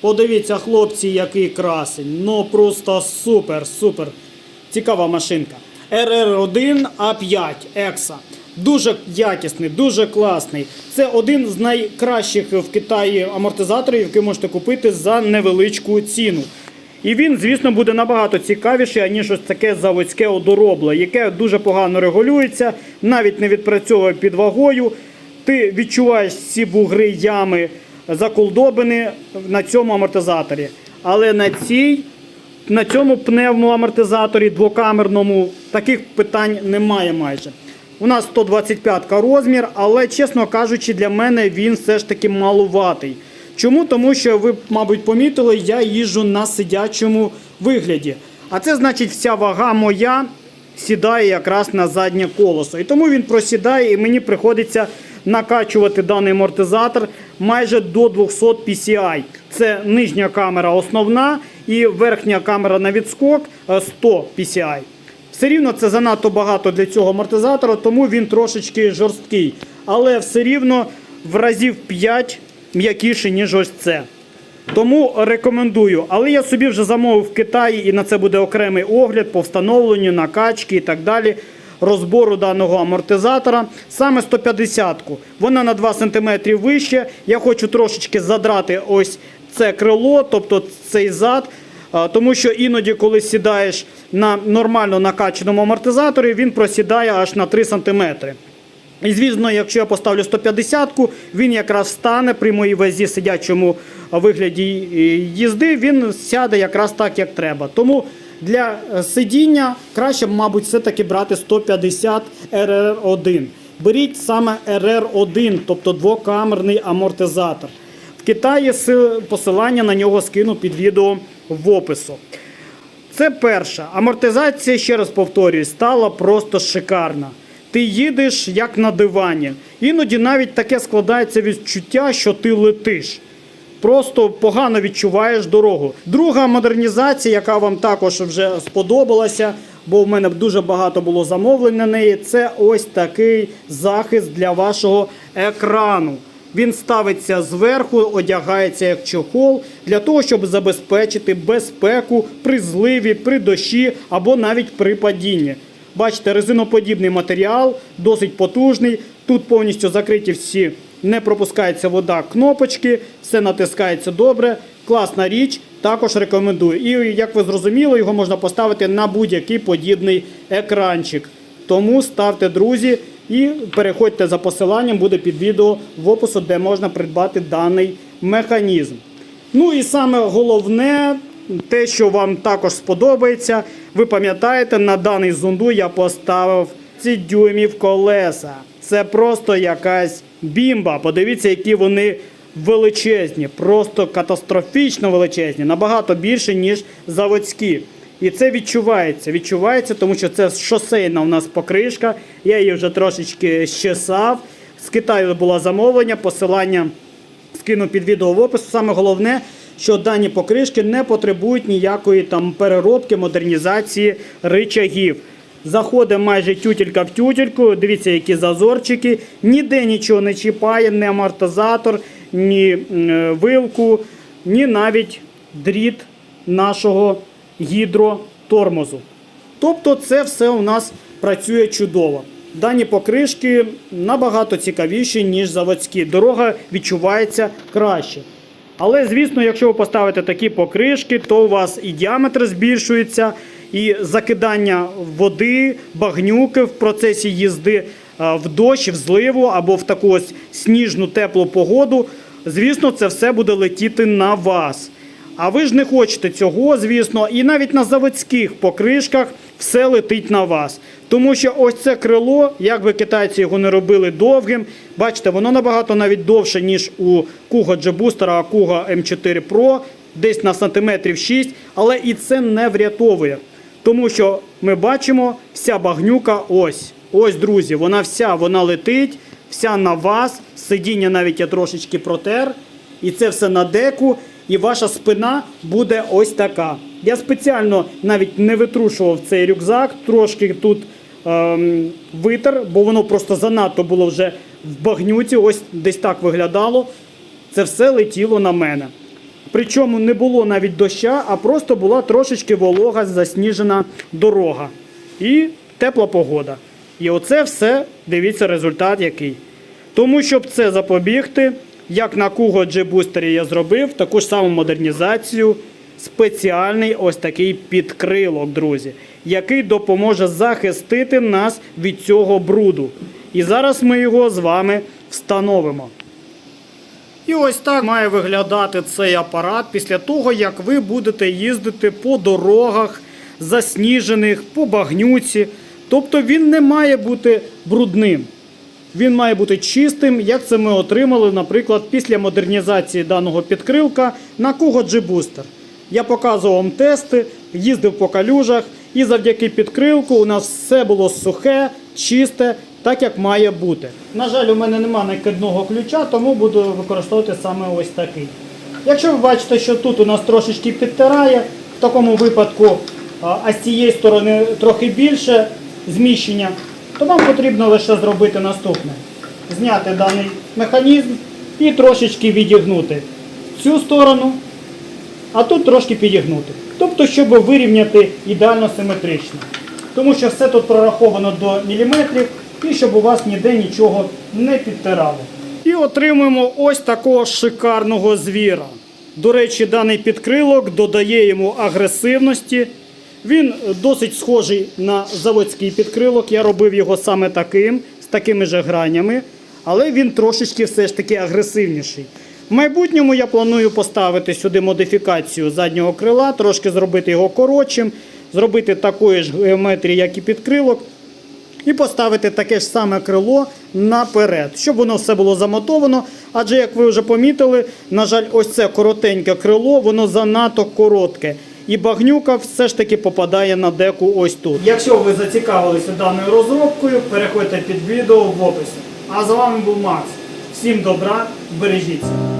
Подивіться, хлопці, який красень. Ну просто супер, супер. Цікава машинка. RR1 A5 Exa. Дуже якісний, дуже класний. Це один з найкращих в Китаї амортизаторів, який можете купити за невеличку ціну. І він, звісно, буде набагато цікавіший, аніж ось таке заводське одоробле, яке дуже погано регулюється, навіть не відпрацьовує під вагою. Ти відчуваєш ці бугри ями заколдобини на цьому амортизаторі. Але на цій на цьому пневмоамортизаторі двокамерному таких питань немає майже. У нас 125 розмір, але, чесно кажучи, для мене він все ж таки малуватий. Чому? Тому що ви, мабуть, помітили, я їжджу на сидячому вигляді. А це значить, вся вага моя сідає якраз на заднє колесо. І тому він просідає, і мені приходиться накачувати даний амортизатор майже до 200 PCI. Це нижня камера основна і верхня камера на відскок е, 100 PCI. Все рівно це занадто багато для цього амортизатора, тому він трошечки жорсткий. Але все рівно в разів 5 м'якіший, ніж ось це. Тому рекомендую. Але я собі вже замовив в Китаї, і на це буде окремий огляд по встановленню, накачки і так далі. Розбору даного амортизатора. Саме 150-ку. Вона на 2 см вище. Я хочу трошечки задрати ось це крило, тобто цей зад. Тому що іноді, коли сідаєш на нормально накачаному амортизаторі, він просідає аж на 3 см. І звісно, якщо я поставлю 150-ку, він якраз стане при моїй вазі сидячому вигляді їзди, він сяде якраз так, як треба. Тому для е, сидіння краще, мабуть, все-таки брати 150 RR1. Беріть саме RR1, тобто двокамерний амортизатор. В Китаї си- посилання на нього скину під відео в опису. Це перша. Амортизація, ще раз повторюю, стала просто шикарна. Ти їдеш як на дивані. Іноді навіть таке складається відчуття, що ти летиш. Просто погано відчуваєш дорогу. Друга модернізація, яка вам також вже сподобалася, бо в мене дуже багато було замовлень на неї, це ось такий захист для вашого екрану. Він ставиться зверху, одягається як чохол для того, щоб забезпечити безпеку при зливі, при дощі або навіть при падінні. Бачите, резиноподібний матеріал, досить потужний. Тут повністю закриті всі, не пропускається вода, кнопочки, все натискається добре. Класна річ, також рекомендую. І як ви зрозуміли, його можна поставити на будь-який подібний екранчик. Тому ставте, друзі, і переходьте за посиланням, буде під відео в опису, де можна придбати даний механізм. Ну і саме головне, те, що вам також сподобається, ви пам'ятаєте, на даний зунду я поставив ці дюймів колеса. Це просто якась бімба. Подивіться, які вони величезні, просто катастрофічно величезні, набагато більше, ніж заводські. І це відчувається. Відчувається, тому що це шосейна у нас покришка. Я її вже трошечки щесав. З Китаю було замовлення, посилання скину під відео в опис. Саме головне, що дані покришки не потребують ніякої там переробки, модернізації ричагів. Заходить майже тютелька в тютельку. Дивіться, які зазорчики. Ніде нічого не чіпає, ні амортизатор, ні е, вилку, ні навіть дріт нашого гідротормозу. Тобто це все у нас працює чудово. Дані покришки набагато цікавіші, ніж заводські. Дорога відчувається краще. Але, звісно, якщо ви поставите такі покришки, то у вас і діаметр збільшується, і закидання води, багнюки в процесі їзди в дощ, в зливу або в таку ось сніжну теплу погоду. Звісно, це все буде летіти на вас. А ви ж не хочете цього, звісно, і навіть на заводських покришках все летить на вас. Тому що ось це крило, як би китайці його не робили довгим, бачите, воно набагато навіть довше, ніж у Kuga G-Booster, а Kuga M4 Pro, десь на сантиметрів 6, але і це не врятовує. Тому що ми бачимо, вся багнюка ось. Ось, друзі, вона вся вона летить, вся на вас. Сидіння навіть я трошечки протер. І це все на деку, і ваша спина буде ось така. Я спеціально навіть не витрушував цей рюкзак, трошки тут ем, витер, бо воно просто занадто було вже в багнюці, ось десь так виглядало. Це все летіло на мене. Причому не було навіть доща, а просто була трошечки волога засніжена дорога. І тепла погода. І оце все, дивіться, результат який. Тому, щоб це запобігти, як на Kugo G-Booster я зробив, таку ж саму модернізацію, спеціальний ось такий підкрилок, друзі, який допоможе захистити нас від цього бруду. І зараз ми його з вами встановимо. І ось так має виглядати цей апарат після того, як ви будете їздити по дорогах засніжених, по багнюці. Тобто він не має бути брудним. Він має бути чистим, як це ми отримали, наприклад, після модернізації даного підкрилка на Kugo G-Booster. Я показував вам тести, їздив по калюжах, і завдяки підкрилку у нас все було сухе, чисте, так як має бути. На жаль, у мене немає накидного ключа, тому буду використовувати саме ось такий. Якщо ви бачите, що тут у нас трошечки підтирає, в такому випадку, а з цієї сторони трохи більше зміщення, то вам потрібно лише зробити наступне: зняти даний механізм і трошечки відігнути цю сторону, а тут трошки підігнути. Тобто, щоб вирівняти ідеально симетрично. Тому що все тут прораховано до міліметрів і щоб у вас ніде нічого не підтирало. І отримуємо ось такого шикарного звіра. До речі, даний підкрилок додає йому агресивності. Він досить схожий на заводський підкрилок. Я робив його саме таким, з такими же гранями, але він трошечки все ж таки агресивніший. В майбутньому я планую поставити сюди модифікацію заднього крила, трошки зробити його коротшим, зробити такої ж геометрії, як і підкрилок, і поставити таке ж саме крило наперед, щоб воно все було замотовано. Адже, як ви вже помітили, на жаль, ось це коротеньке крило, воно занадто коротке. І багнюка все ж таки попадає на деку ось тут. Якщо ви зацікавилися даною розробкою, переходьте під відео в описі. А з вами був Макс. Всім добра, бережіться.